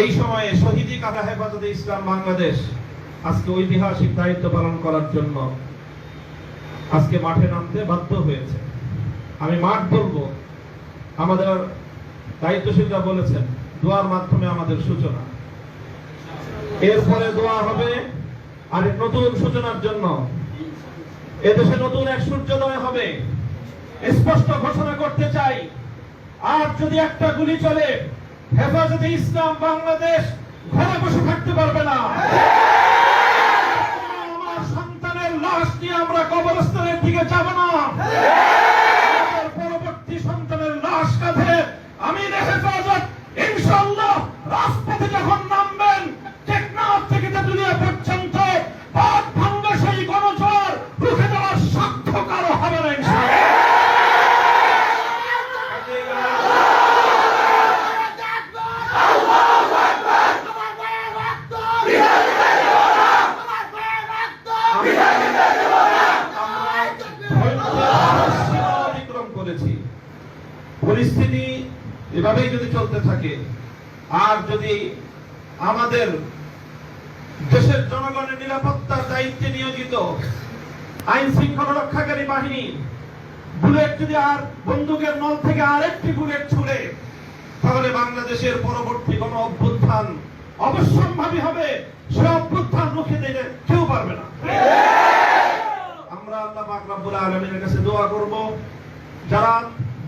এই সময়ে শহীদি কাটা হেফাজতে ইসলাম বাংলাদেশ? আজকে ঐতিহাসিক দায়িত্ব পালন করার জন্য আজকে মাঠে নামতে বাধ্য হয়েছে। আমি মাঠ বলব, আমাদের দায়িত্বশীলরা বলেছেন, দোয়ার মাধ্যমে আমাদের সূচনা। এরপরে দোয়া হবে আর নতুন সূচনার জন্য। এদেশে নতুন এক সূর্যোদয় হবে। স্পষ্ট ঘোষণা করতে চাই, আর যদি একটা গুলি চলে হেফাজতে ইসলাম বাংলাদেশ ঘরে বসে থাকতে পারবে না। আমার সন্তানের লাশ নিয়ে আমরা কবরস্থানের দিকে যাব না। পরবর্তী সন্তানের লাশ কাঁধে আমি হেফাজত, ইনশাআল্লাহ পরিস্থিতি এভাবেই যদি চলতে থাকে, আর যদি আমাদের দেশের জনগণের নিরাপত্তার দায়িত্বে নিয়োজিত আইন শৃঙ্খলা রক্ষাকারী বাহিনী, বুলেট যদি আর বন্দুকের নল থেকে আরেকটি বুলেট ছুড়ে, তাহলে বাংলাদেশের পরবর্তী কোন অভ্যুত্থান অবশ্যম্ভাবী হবে। সে অভ্যুত্থান রুখে দিলে কেউ পারবে না। আমরা আল্লাহ পাক রব্বুল আলামিনের কাছে দোয়া করব। যারা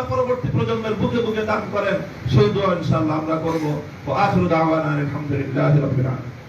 আল্লাহ পরবর্তী প্রজন্মের বুকে বুকে দান করেন, সেই দোয়া ইনশাআল্লাহ আমরা করব। ও আখিরু দাওয়ানা আলহামদুলিল্লাহি আলামিন।